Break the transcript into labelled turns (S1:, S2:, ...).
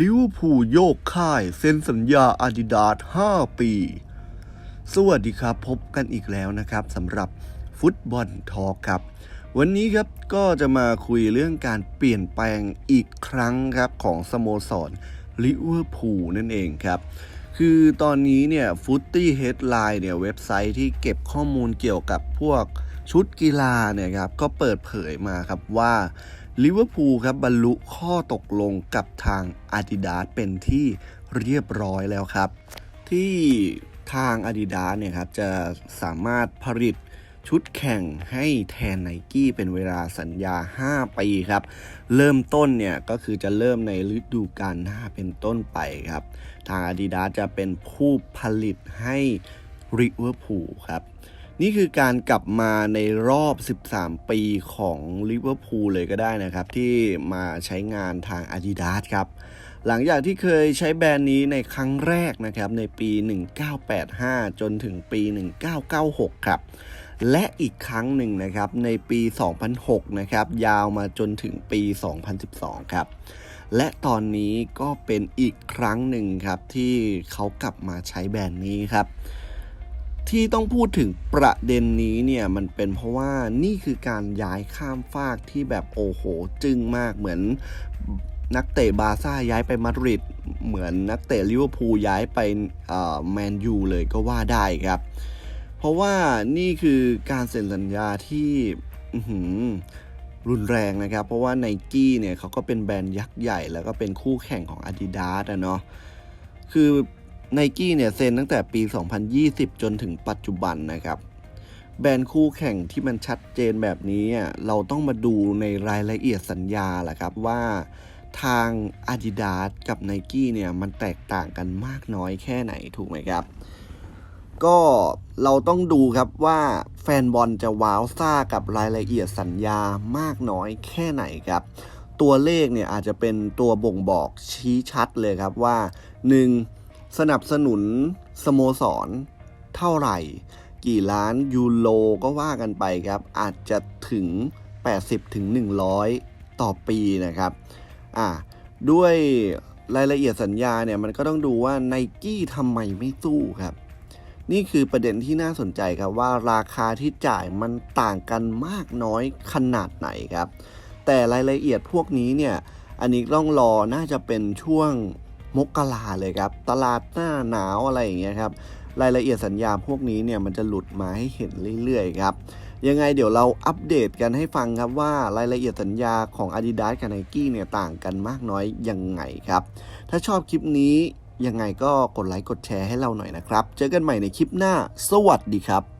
S1: ลิเวอร์พูลโยกค่ายเซ็นสัญญาอาดิดาส5 ปี สวัสดีครับ พบกันอีกแล้วนะครับสำหรับฟุตบอลทอครับ วันนี้ครับก็จะมาคุยเรื่องการเปลี่ยนแปลงอีกครั้งครับของสโมสรลิเวอร์พูลนั่นเองครับ คือตอนนี้เนี่ยฟุตตี้เฮดไลน์เนี่ยเว็บไซต์ที่เก็บข้อมูลเกี่ยวกับพวกชุดกีฬาเนี่ยครับก็เปิดเผยมาครับว่า ลิเวอร์พูลครับบรรลุข้อตกลงกับทาง Adidas เป็นที่เรียบร้อยแล้วครับ ที่ทาง Adidas เนี่ยครับจะสามารถผลิตชุดแข่งให้แทนไนกี้เป็นเวลาสัญญา 5 ปีครับ เริ่มต้นเนี่ยก็คือจะเริ่มในฤดูกาลหน้าเป็นต้นไปครับ ทาง Adidas จะเป็นผู้ผลิตให้ริเวอร์พูลครับ นี่คือการกลับมาในรอบ 13 ปีของลิเวอร์พูลเลยก็ได้นะครับ ที่มาใช้งานทาง Adidas ครับ หลังจากที่เคยใช้แบรนด์นี้ในครั้งแรกนะครับ ในปี 1985 จนถึงปี 1996 ครับ และอีกครั้งหนึ่งนะครับ ในปี 2006 นะครับ ยาวมาจนถึงปี 2012 ครับและตอนนี้ก็เป็นอีกครั้งหนึ่งครับที่เขากลับมาใช้แบรนด์นี้ครับ ที่ต้องพูดถึงประเด็นนี้เนี่ยมันเป็นเพราะว่านี่คือการย้ายข้ามฟากที่แบบโอ้โห จึ้งมากเหมือนนักเตะบาซ่าย้ายไปมาดริดเหมือนนักเตะลิเวอร์พูลย้ายไปแมนยูเลยก็ว่าได้ครับ เพราะว่านี่คือการเซ็นสัญญาที่รุนแรงนะครับ เพราะว่าไนกี้เนี่ยเขาก็เป็นแบรนด์ยักษ์ใหญ่ แล้วก็เป็นคู่แข่งของ Adidas อะเนาะคือ ไนกี้เนี่ยเซ็นตั้งแต่ปี 2020 จนถึงปัจจุบันนะครับ แบรนด์คู่แข่งที่มันชัดเจนแบบนี้อะเราต้องมาดูในรายละเอียดสัญญาแหละครับว่าทาง Adidas กับ n i กี้เนี่ยมันแตกต่างกันมากน้อยแค่ไหนถูกไหมครับ ก็เราต้องดูครับว่าแฟนบอลจะว้าวซ่ากับรายละเอียดสัญญามากน้อยแค่ไหนครับ ตัวเลขเนี่ยอาจจะเป็นตัวบ่งบอกชี้ชัดเลยครับว่า 1. สนับสนุนสโมสร เท่าไหร่ กี่ล้านยูโรก็ว่ากันไปครับ อาจจะถึง 80ถึง100 ต่อปีนะครับอะด้วยรายละเอียดสัญญาเนี่ยมันก็ต้องดูว่าไนกี้ทำไมไม่สู้ครับ นี่คือประเด็นที่น่าสนใจครับว่าราคาที่จ่ายมันต่างกันมากน้อยขนาดไหนครับ แต่รายละเอียดพวกนี้เนี่ยอันนี้ต้องรอน่าจะเป็นช่วง มกราเลยครับ ตลาดหน้าหนาวอะไรอย่างเงี้ยครับ รายละเอียดสัญญาพวกนี้เนี่ยมันจะหลุดมาให้เห็นเรื่อยๆครับ ยังไงเดี๋ยวเราอัปเดตกันให้ฟังครับว่ารายละเอียดสัญญาของ Adidas กับ Nike เนี่ยต่างกันมากน้อยยังไงครับ ถ้าชอบคลิปนี้ยังไงก็กดไลค์กดแชร์ให้เราหน่อยนะครับ เจอกันใหม่ในคลิปหน้า สวัสดีครับ